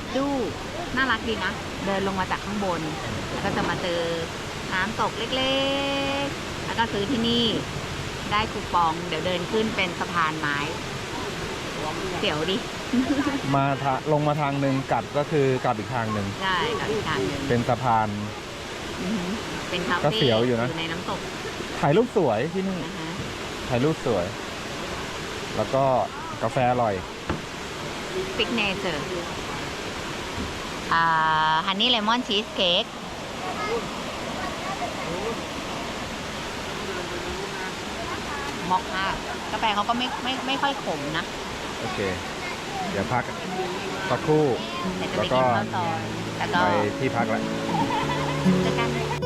ดดูน่ารักดีนะ เดินลงมาจากข้างบน แล้วก็จะมาเจอน้ำตกเล็กๆ แล้วก็ซื้อที่นี่ได้คูปอง เดี๋ยวเดินขึ้นเป็นสะพานไม้เดี๋ยวดิ มาทาลงมาทางหนึ่งกลับก็คือกลับอีกทางหนึ่งได้กับอีกทางหนึ่งเป็นสะพาน อือหือเป็นคาก็เฟ่เสียวอยู่นะ ในน้ำตกถ่ายรูปสวยที่นี่นะคะถ่ายรูปสวย แล้วก็กาแฟอร่อยฟิกเนเจอร์อ่า ฮันนี่เลมอนชีสเค้กมอคค่ากาแฟเขาก็ไม่ไม่ไม่ค่อยขมนะ โอเค เดี๋ยวพักสักครู่เดี๋ยวจะไปกินข้าวซอยแล้วก็ไปที่พักแล้วเจอกัน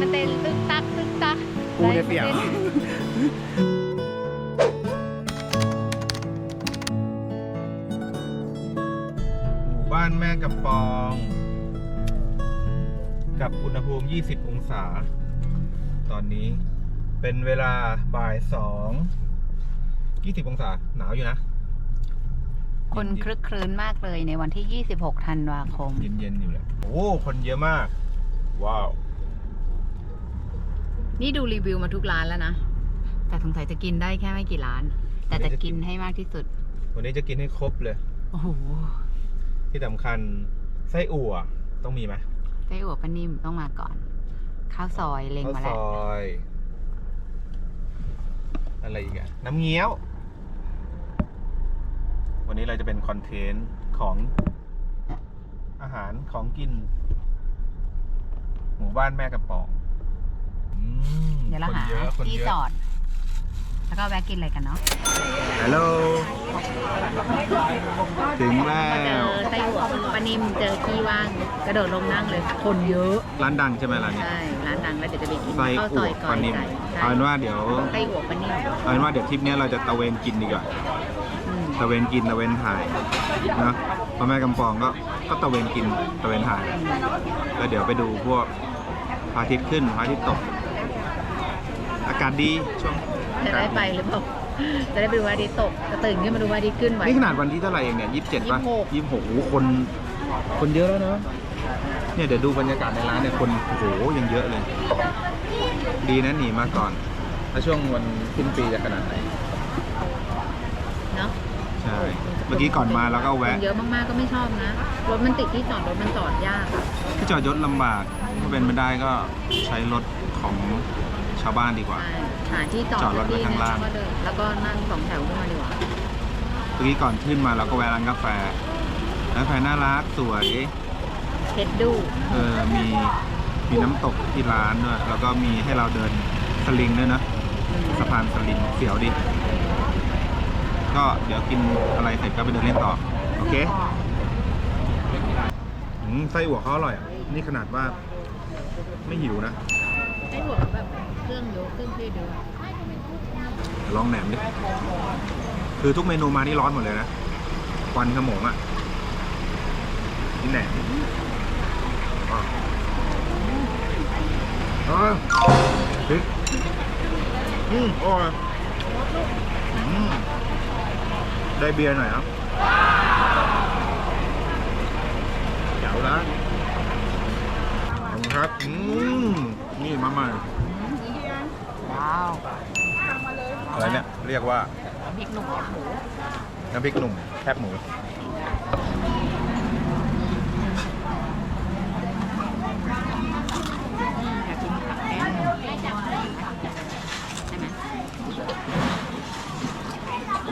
มันเต้นตึกตักตึกตักกูเนี่ยเปียกใจมันต้นหมู่บ้านแม่กำปอง กับอุณหภูมิ 20 องศา ตอนนี้เป็นเวลาบ่ายสอง20 องศา หนาวอยู่นะ คนคลึกครื้นมากเลยในวันที่ 26 ธันวาคม เย็นๆอยู่เลยโอ้ คนเยอะมาก ว้าว นี่ดูรีวิวมาทุกร้านแล้วนะ แต่สงสัยจะกินได้แค่ไม่กี่ร้าน แต่จะกินให้มากที่สุด วันนี้จะกินให้ครบเลย โอ้โห ที่สำคัญไส้อั่วต้องมีไหมไส้อั่วป้านิ่มต้องมาก่อน ข้าวซอยเล็งข้าวมาซแล้ว อย อะไรอีกอะน้ำเงี้ยว วันนี้เราจะเป็นคอนเทนต์ของอาหารของกิน หมู่บ้านแม่กระป๋องอืม เดี๋ยวเราคนหาเยอะคนที่เยจอะอด แล้วก็แวะกินอะไรกันเนาะฮัลโหลถึงแล้พอเจอวไส้อั่วป้านิ่มเจอที่ว่างกระโดดลงนั่งเลยคนเยอะร้านดังใช่ไหมร้านนี้ ใช่ร้านดังแล้วเดี๋ยวจะไปกินไส้ข้าวซอั่อวยก่อปลายนิ่มไก่ใช่เอาเป็นว่าเดี๋ยวไส้อั่วป้านิ่มเอาเป็นว่าเดี๋ยวทริปเนี้ยเราจะตะเวนกินดีกว่าอืมตะเวนกินตะเวนถ่ายนะพ่อแม่กำปองก็ก็ตะเวนกินตะเวนถ่ายแล้วเดี๋ยวไปดูพวกพระอาทิตย์ขึ้นพระอาทิตย์ตกอากาศดีช่วงจะได้ไปหรือเปล่า จะได้ไปดูวันอาทิตย์ตกจะตื่นขึ้นมาดูวันอาทิตย์ขึ้นไหวนี่ขนาดวันที่เท่าไหร่เองเนี่ยยี่สิบเจ็ดป่ะ26 ยี่สิบหกโอ้โหคน คนเยอะแล้วเนอะเนี่ยเดี๋ยวดูบรรยากาศในร้านเนี่ยคนโอ้โหยังเยอะเลย ดีนะหนีมาก่อนถ้าช่วงวันสิ้นปีจะขนาดไหน เนาะใช่ เมื่อกี้ก่อนมาแล้วก็แวะ คนเยอะมากๆก็ไม่ชอบนะ รถมันติดที่จอดรถมันจอดยากอะที่จอดยศลำบากถ้าเป็นไม่ได้ก็ใช้รถของชาวบ้านดีกว่าใช่หาที่จอดจอดรถไว้ที่ข้างล่าง แล้วก็เดินแล้วก็นั่งสองแถวขึ้นมาดีกว่าเมื่อกี้ก่อนขึ้นมาเราก็แวะร้านกาแฟร้านกาแฟน่ารักสวย เพชรดูเออ มี มีน้ำตกที่ร้านด้วย แล้วก็มีให้เราเดินสลิงด้วยนะ สะพานสลิงเสียวดิ ก็เดี๋ยวกินอะไรเสร็จก็ไปเดินเล่นต่อ โอเคอืมไส้อั่วเขาอร่อยอะนี่ขนาดว่า ไม่หิวนะ ไอ้หัวแบบเครื่องเยอะเครื่องเทศเยอะลองแหนมดิ คือทุกเมนูมานี่ร้อนหมดเลยนะควันขโมงอะนี่แหนมอะอะพริกอืมอร่อยอืมได้เบียร์หน่อยครับเจ๋วนะขอบคุณครับอืม นี่มาใหม่ว้าวอะไรเนี่ยเรียกว่าพริกหนุ่มหมูน้ำพริกหนุ่มแคบหมูอยากกินผักแก้มใช่ไหม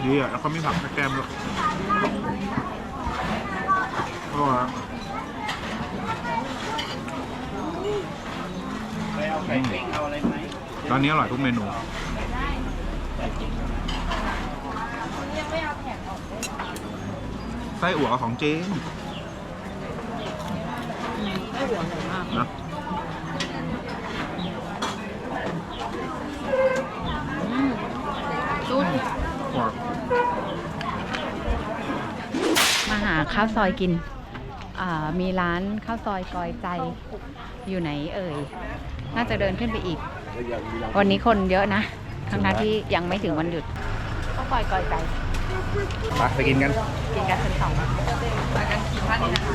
ดีอะแล้วเขามีผักแก้มด้วยอร่อยอะ ไป เอาไข่ปิ้งเอาอะไรไหมตอนนี้อร่อยทุกเมนู ไส้อั่วของจริงไส้หัวใหญ่มากนะอืมจุดว้าวมาหาข้าวซอยกินอ่ามีร้านข้าวซอยกอยใจอยู่ไหนเอ่ย น่าจะเดินขึ้นไปอีก วันนี้คนเยอะนะทั้งนั้นที่ยังไม่ถึงวันหยุดข้าวซอยกอยใจไปไปกินกัน กินกันเป็นสองไปกันกี่ท่านนี่นะคะ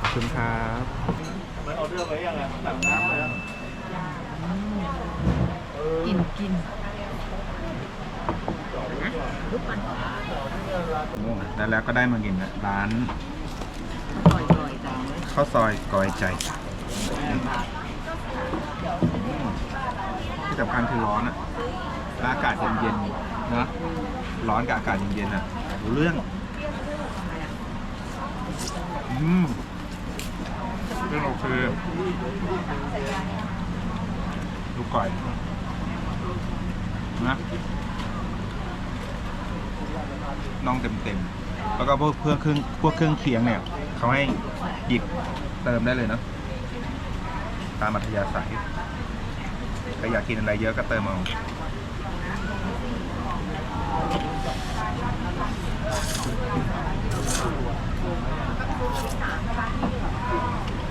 ขอบคุณครับกินกิน รูปมันแล้วแล้วก็ได้มากินนะร้านกอยกอยใจข้าวซอยกอยใจที่สำคัญคือร้อนอะแล้วอากาศเย็นๆนะร้อนกับอากาศเย็นๆอะรู้เรื่องอืมเรื่องโอเคลูกก่อยนะ น่องเต็มๆ แล้วก็พวกเพื่อเครื่องพวกเครื่องเคียงเนี่ยเขาให้หยิบเติมได้เลยเนาะตามอัธยาศัยใครอยากกินอะไรเยอะก็เติมเอา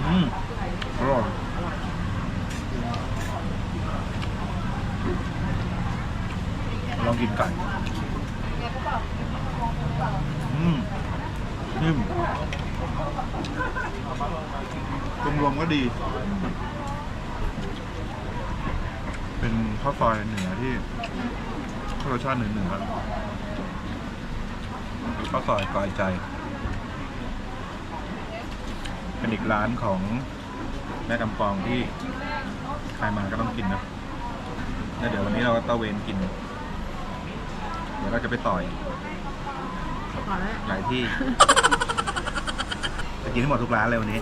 อืมอร่อยลองกินไก่ อืมนิ่มรวมๆก็ดี เป็นข้าวซอยเหนือที่รสชาติเหนือเหนือๆข้าวซอยกอยใจ เป็นอีกร้านของแม่กำปองที่ใครมาก็ต้องกินนะแล้วเดี๋ยววันนี้เราก็ตะเวนกิน เดี๋ยวเราจะไปต่อย พอแล้วหลายที่ จะกินให้หมดทุกร้านเลยวันนี้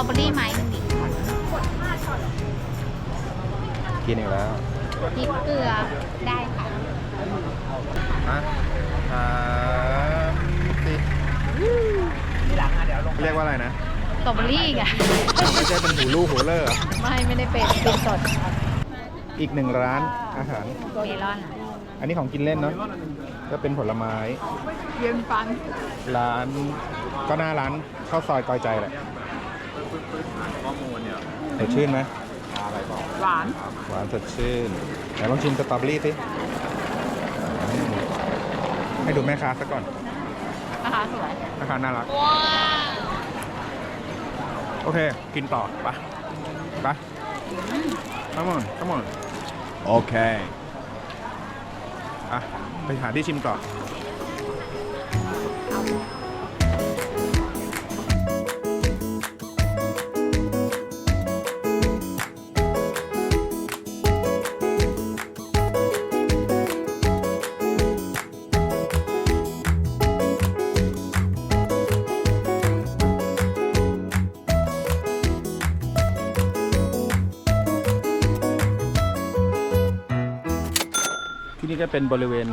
อเบอรี่ไหมหนึ่งดิกินอีกแล้วพริกเกลือได้ค่ะฮะสามสี่เรียกว่าอะไรนะ สตรอเบอรี่ไงไม่ใช่เป็นหูลูกหูเลอร์เหรอไม่ไม่ได้เป็นเป็นสดอีกหนึ่งร้านอาหาร เมลอนอันนี้ของกินเล่นเนาะก็เป็นผลไม้ เย็นฟันร้านก็หน้าร้านข้าวซอยกอยใจแหละ ข้อมูลเนี่ยสดชื่นไหมหวานหวานสดชื่นไหนลองชิมสตรอเบอรี่สิให้ดูแม่ค้าซะก่อนนะคะสวยแม่ค้าน่ารัก ว้าวโอเค กินต่อไปะปะ come on come on โอเค อะ ไปหาที่ชิมต่อ ที่นี่ก็เป็นบริเวณ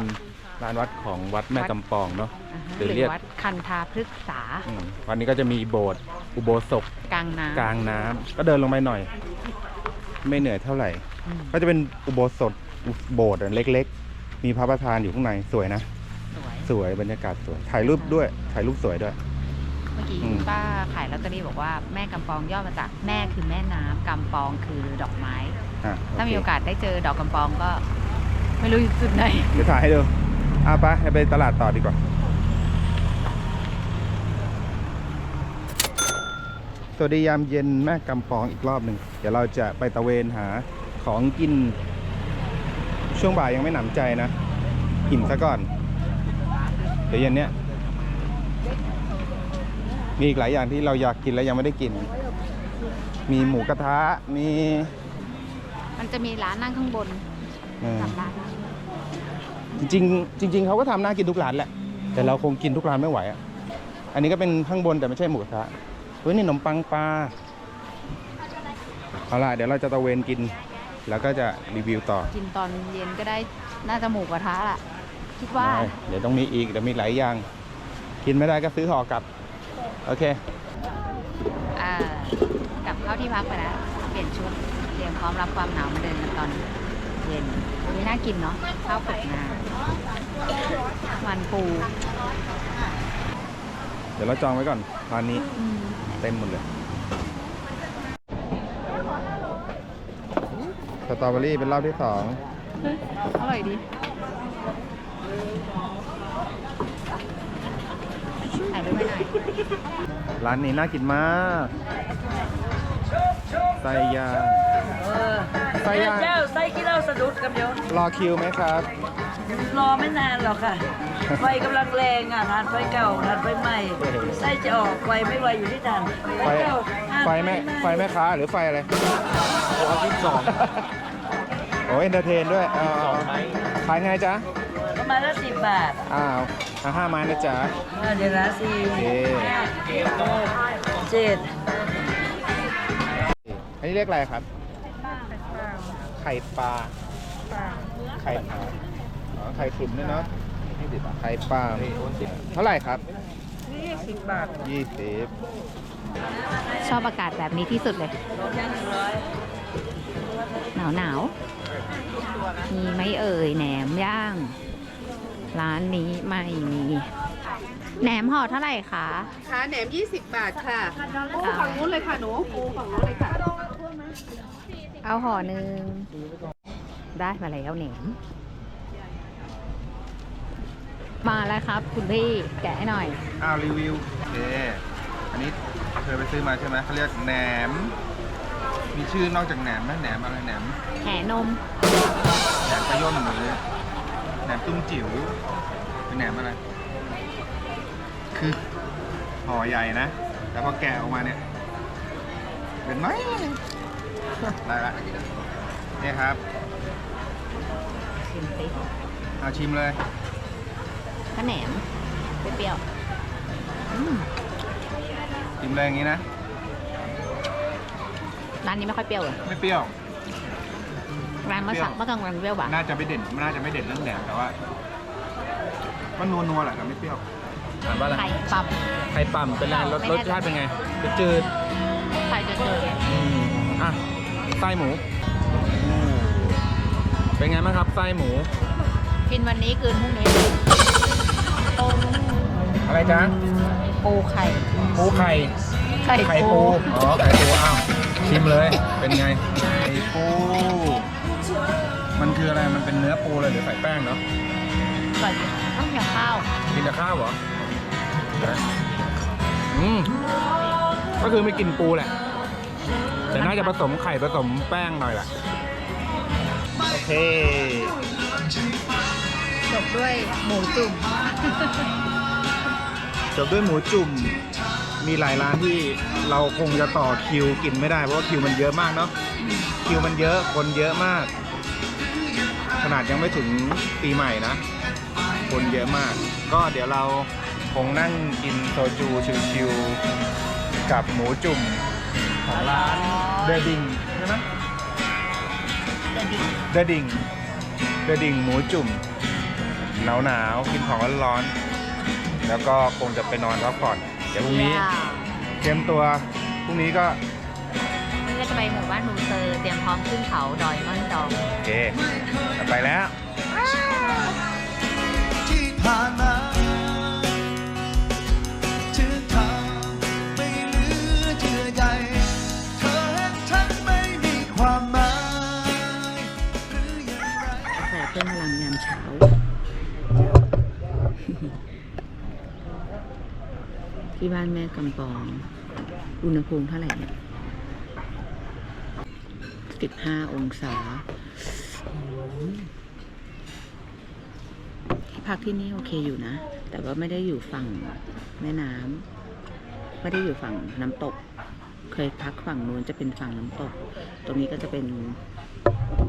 ลานวัดของวัดแม่กำปองเนาะหหรือรือเรียกวัดคันธาพฤกษาอืมวันนี้ก็จะมีโบสถ์อุโบสถกลางน้ำ กลางน้ำก็เดินลงไปหน่อย ไม่เหนื่อยเท่าไหร่ อืม ก็จะเป็นอุโบสถอุโบสถ์อันเล็ก ๆ มีพระประธานอยู่ข้างในสวยนะ สวย สวยบรรยากาศสวย ถ่ายรูปด้วย ถ่ายรูปสวยด้วย เมื่อกี้อืม ป้าขายลอตเตอรี่บอกว่าแม่กำปองย่อมาจากแม่คือแม่น้ำกำปองคือดอกไม้ อะถ้ามีโเคโอกาสได้เจอดอกกำปองก็ ไม่รู้อยู่จุดไหน เดี๋ยวถ่ายให้ดูอะไปไปตลาดต่อดีกว่า สวัสดียามเย็นแม่กำปองอีกรอบหนึ่ง เดี๋ยวเราจะไปตะเวนหาของกิน ช่วงบ่ายยังไม่หนำใจนะ อิ่มซะก่อน เดี๋ยวเย็นเนี้ย มีอีกหลายอย่างที่เราอยากกินแล้วยังไม่ได้กิน มีหมูกระทะ มี มันจะมีร้านนั่งข้างบน เอ่อสามร้านจริงๆจริง ๆเขาก็ทำน่ากินทุกร้านแหละ แต่เราคงกินทุกร้านไม่ไหวอะอันนี้ก็เป็นข้างบนแต่ไม่ใช่หมูกระทะเฮ้ยนี่ขนมปังปลาเอาล่ะเดี๋ยวเราจะตะเวนกิน แล้วก็จะรีวิวต่อกินตอนเย็นก็ได้น่าจะหมูกระทะล่ะ คิดว่าได้เดี๋ยวต้องมีอีกเดี๋ยวมีหลายอย่าง กินไม่ได้ก็ซื้อห่อกลับ โอเค อ่ากลับเข้าที่พักไปแล้วเปลี่ยนชุดเตรียมพร้อมรับความหนาวมาเดินกันตอน เย็นวันนี้น่ากินเนาะข้าวปลุกนามันปู เดี๋ยวเราจองไว้ก่อนร้านนี้อืมเต็มหมดเลยสตรอเบอรี่เป็นรอบที่สองอร่อยดีถ่ายรูปไว้หน่อยร้านนี้น่ากินมากไส้ย่างเออไส้ย่าง เจ้าไส้กี่เหล้าสะดุดกับเดียวรอคิวไหมครับ รอไม่นานหรอกค่ะ ไฟกำลังแรงอะทานไฟเก่าทานไฟใหม่ ไส้จะออกไวไม่ไวอยู่ที่ทานไฟไฟเก่าทานไฟแม่ไฟแม่ค้าหรือไฟอะไรรอที่สองโอ้ยเอนเตอร์เทนด้วยเอาเอาขายไงจ๊ะ ประมาณละสิบบาทอ้าวเอาห้าไม้นะจ๊ะอ่าเดี๋ยวนะสี่โอเคเจ็ดอั นนี้เรียกอะไรครับ ไข่ปลา ไข่ปลาอ๋อไข่ถุนด้วยเนาะไข่ปลาเท่าไหร่ครับยี่สิบบาทยี่สิบชอบอากาศแบบนี้ที่สุดเลยย่างหนึ่งร้อยหนาวหนาวๆมีไหมเอ่ยแหนมย่าง ร้านนี้ไม่มีแหนมห่อเท่าไหร่คะค่ะแหนม 20 บาทค่ะ ปูฝั่งนู้นเลยค่ะ หนู ปูฝั่งนู้นเลยค่ะ เอาห่อหนึ่งได้มาแล้วแหนมมาแล้วครับ คุณพี่แกะให้หน่อย อ้าวรีวิวโอเคอันนี้เธอไปซื้อมาใช่ไหมเขาเรียกแหนม มีชื่อนอกจากแหนมไหมแหนมอะไรแหนมแหนมแหนมขย่นหรือแหนมตุ้มจิ๋วเป็นแหนมอะไร คือห่อใหญ่นะ แล้วพอแกะออกมาเนี่ย เป็นน้อย ได้ละเนี่ยครับชิมสิเอาชิมเลยข้าวแหนมเปรี้ยวๆอืมชิมเลยอย่างนี้นะ ร้านนี้ไม่ค่อยเปรี้ยวเลยไม่เปรี้ยว ร้านเมื่อสักเมื่อกลางวันเปรี้ยวหวานน่าจะไม่เด่นน่าจะไม่เด่นเรื่องแหนมแต่ว่ามันนัวนัวๆแหละแต่ไม่เปรี้ยวอ่านว่าอะไรไข่ปั๊มไข่ปั่มเป็นไงรสไม่รแน่สชาติเป็นไงจืดไข่จะเจอๆอืมอะ ไส้หมูอืมเป็นไงบ้างครับไส้หมู กินวันนี้คืนพรุ่งนี้อะไรจ๊ะปูไข่ ปูไข่ ไข่ไข่ปู อ๋อ ไข่ปู อ้าว ชิมเลย เป็นไง ไข่ปู มันคืออะไร มันเป็นเนื้อปูเลยหรือใส่แป้งเนาะอร่อยดีต้องกินข้าว กินกับข้าวเหรอ อืม ก็คือไม่กินปูแหละ แต่น่าจะผสมไข่ผสมแป้งหน่อยแหละโอเคจบด้วยหมูจุ่ม จบด้วยหมูจุ่ม มีหลายร้านที่เราคงจะต่อคิวกินไม่ได้เพราะว่าคิวมันเยอะมากเนาะ คิวมันเยอะคนเยอะมาก ขนาดยังไม่ถึงปีใหม่นะ คนเยอะมาก ก็เดี๋ยวเราคงนั่งกินโซจูชิวๆกับหมูจุ่ม ของร้านเดดิงใช่ไหมเดดิงเดดิงหมูจุ่มหนาวหนาวๆกินของร้อนๆแล้วก็คงจะไปนอนพักผ่อนเดี๋ยวพรุ่งนี้เตรียมตัวพรุ่งนี้ก็นี่ก็จะไปหมู่บ้านมูเซอร์เตรียมพร้อมขึ้นเขาดอยม่อนดองโอเคไปแล้ว ที่บ้านแม่กำปอง อุณหภูมิเท่าไหร่เนี่ยสิบห้าองศาที่พักที่นี่โอเคอยู่นะ แต่ว่าไม่ได้อยู่ฝั่งแม่น้ำไม่ได้อยู่ฝั่งน้ำตก เคยพักฝั่งนู้นจะเป็นฝั่งน้ำตก ตรงนี้ก็จะเป็น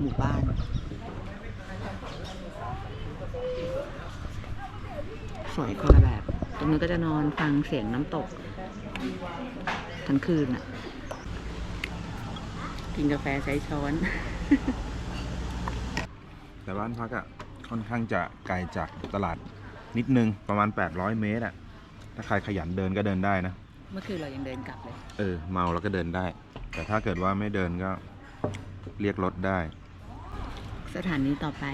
หมู่บ้านสวยคนละแบบ รงนี้นก็จะนอนฟังเสียงน้ำตก ทั้งคืนอะ กินกาแฟใช้ช้อน แต่บ้านพักอะค่อนข้างจะไกลจากตลาดนิดนึงประมาณ 800 เมตรอะถ้าใครขยันเดินก็เดินได้นะ เมื่อคืนเรายังเดินกลับเลย เออ เมาแล้วก็เดินได้ แต่ถ้าเกิดว่าไม่เดินก็เรียกรถได้ สถานีต่อไป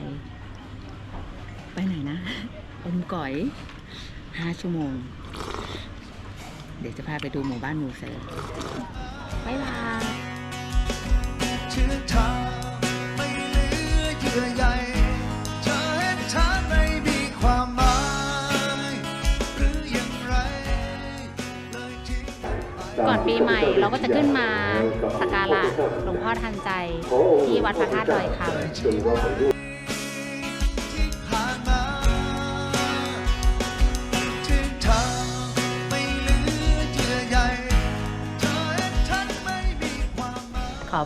ไปไหนนะอมก๋อย ห้าชั่วโมง เดี๋ยวจะพาไปดูหมู่บ้านหมูเซอร์บ๊ายบายเชื่อทางไม่เหลือเยื่อใยเธอเห็นฉันไม่มีความหมาย หรืออย่างไรเลยทิ้งไป ก่อนปีใหม่เราก็จะขึ้นมาสักการะหลวงพ่อทันใจที่วัดพระธาตุดอยคำ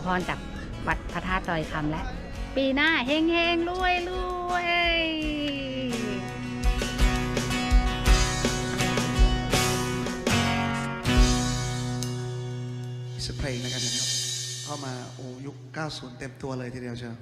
พรจากวัดพระธาตุดอยคำและ ปีหน้าเฮงเฮงรวยรวยสักเพลงแล้วกันนะครับ เข้ามาโอ้ยุค 90 เต็มตัวเลยทีเดียวเชียว